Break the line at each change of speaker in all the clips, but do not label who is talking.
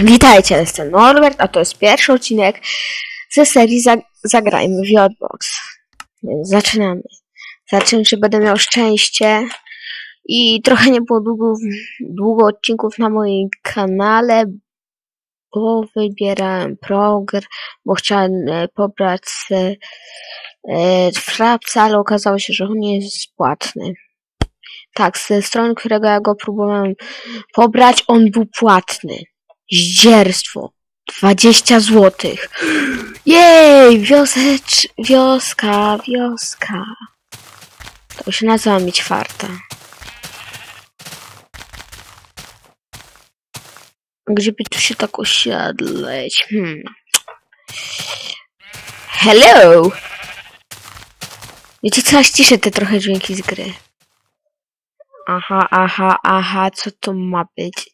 Witajcie, jestem Norbert, a to jest pierwszy odcinek ze serii Zag Zagrajmy w Jodbox. Więc zaczynamy. Zaczynam, czy będę miał szczęście. I trochę nie było długo, długo odcinków na moim kanale, bo wybierałem progr, bo chciałem e, pobrać e, frapsa, ale okazało się, że on nie jest płatny. Tak, ze strony, którego ja go próbowałem pobrać, on był płatny. Zdzierstwo. 20 złotych. Jej, wiosecz, wioska, wioska. To się nazywa mieć farta. Gdzie by tu się tak osiadleć? Hmm. Hello! Wiecie co, ściszę te trochę dźwięki z gry. Aha, aha, aha, co to ma być?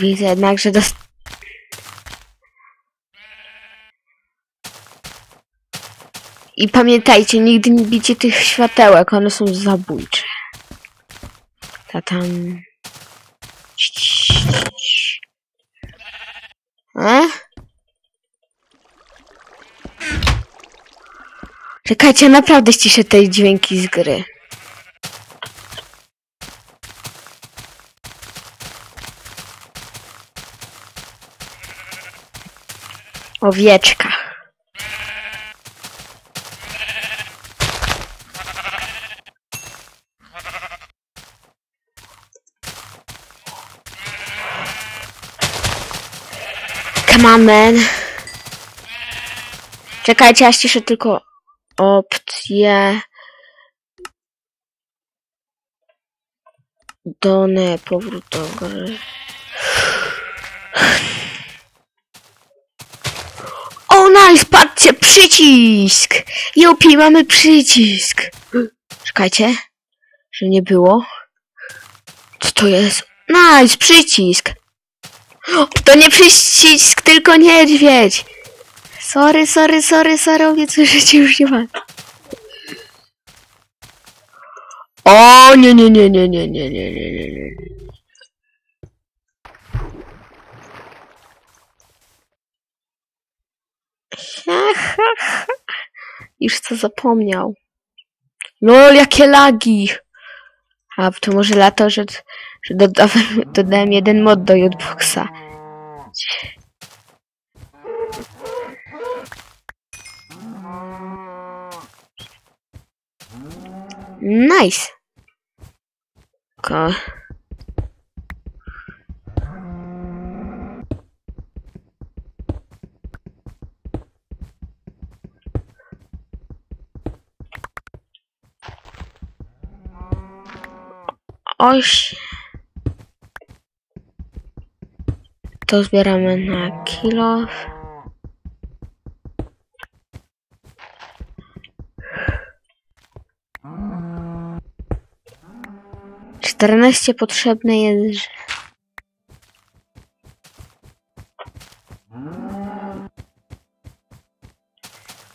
Widzę jednak, że dost... I pamiętajcie, nigdy nie bicie tych światełek, one są zabójcze. Ta tam... E? Czekajcie, naprawdę ściszę te dźwięki z gry. Owieczka. Come on, man. Czekajcie, ja ściszę tylko opcję. Done, powrót do gry. Nice, patrzcie, przycisk! Jupi, mamy przycisk! Czekajcie, że nie było. Co to jest? Nice, przycisk! To nie przycisk, tylko niedźwiedź! Sorry, sorry, sorry, sorry, obiecuję, już nie ma. O, nie, nie, nie, nie, nie, nie, nie, nie, nie, nie. Już co zapomniał. Lol, jakie lagi! A to może lato, że, że dodałem, dodałem jeden mod do Jodboxa. Nice! Ko. Oś. To zbieramy na kilo. Czternaście potrzebne jest.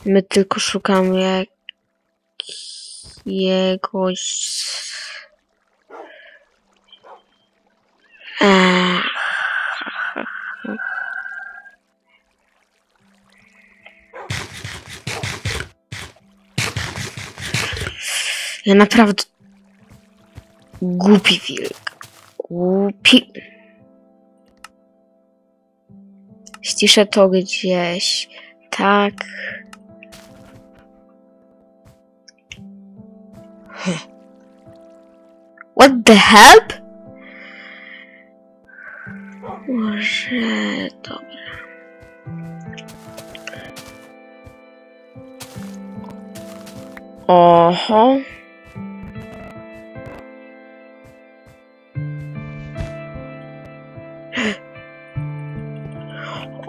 My tylko szukamy jakiegoś Ja naprawdę... Głupi wilk. Głupi... Ściszę to gdzieś. Tak. What the help? Może... Dobra. Oho.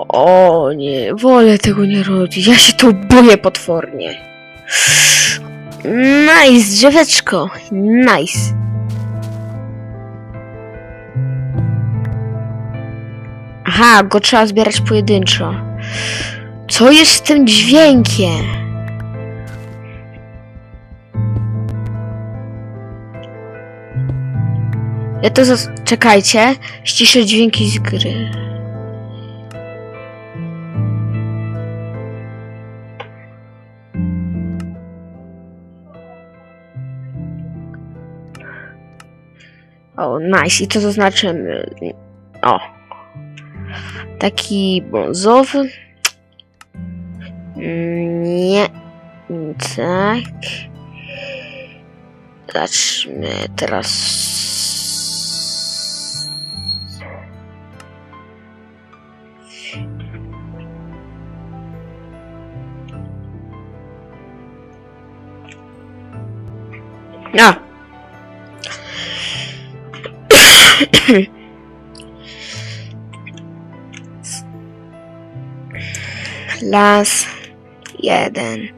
O nie, wolę tego nie robić. Ja się tu boję potwornie. Nice, drzeweczko. Nice. Aha, go trzeba zbierać pojedynczo. Co jest z tym dźwiękiem? Ja to. Czekajcie. Ściszę dźwięki z gry. O, nice. I to zaznaczymy. O. Taki brązowy. Nie. Tak. Zobaczmy teraz. A. Las jeden.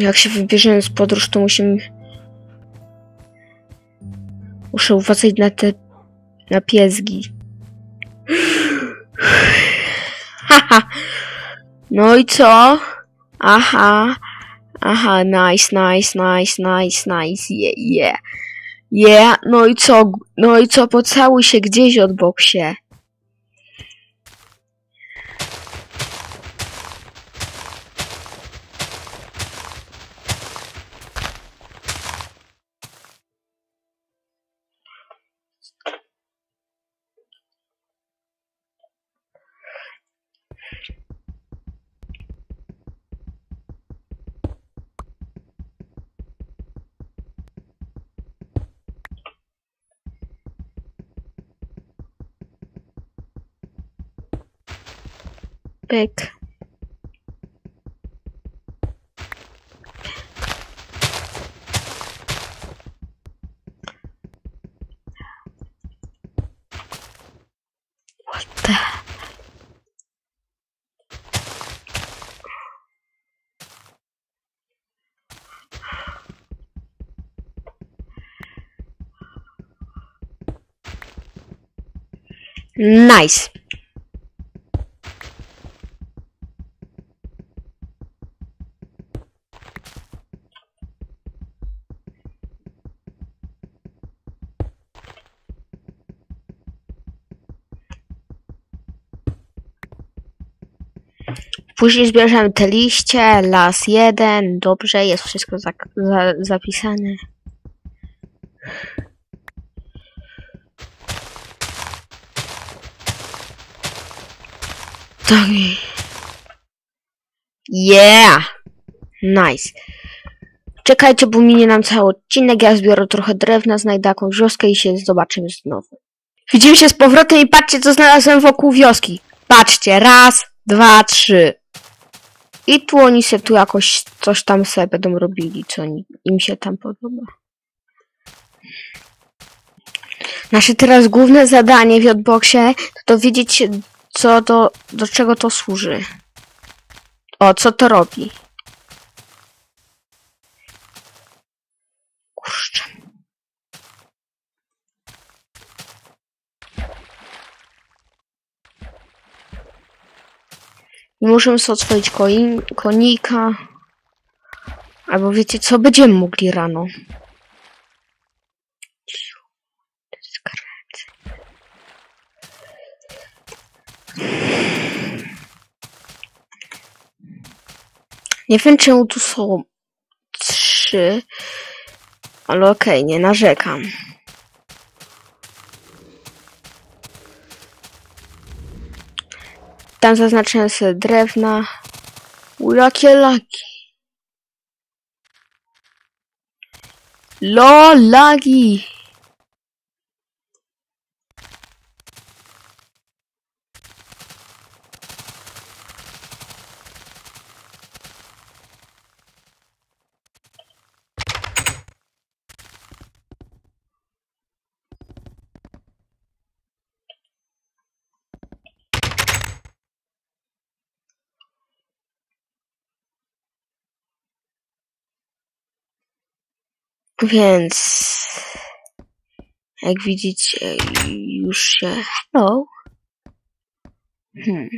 Jak się wybierzemy z podróż, to musimy. Muszę uważać na te. na piezgi. Haha. No i co? Aha. Aha, nice, nice, nice, nice, nice, yeah, yeah. Yeah, no i co? No i co? Pocałuj się gdzieś od boksie. Pyk. What the? Nice. Później zbierzemy te liście, las jeden, dobrze, jest wszystko zak- za- zapisane. Tak. Yeah! Nice. Czekajcie, bo minie nam cały odcinek, ja zbiorę trochę drewna, znajdę jakąś wioskę i się zobaczymy znowu. Widzimy się z powrotem i patrzcie, co znalazłem wokół wioski. Patrzcie, raz, dwa, trzy. I tu oni se tu jakoś coś tam sobie będą robili, co im się tam podoba. Nasze teraz główne zadanie w Jotboxie to dowiedzieć się, co do, do czego to służy. O, co to robi. Kurczę. Nie możemy sobie koin, konika. Albo wiecie co, będziemy mogli rano. Nie wiem czemu tu są trzy, ale okej, nie narzekam. Tam zaznaczyłem sobie drewna. Jakie lagi. Lo, lagi. Więc jak widzicie już się... Hello. Hmm.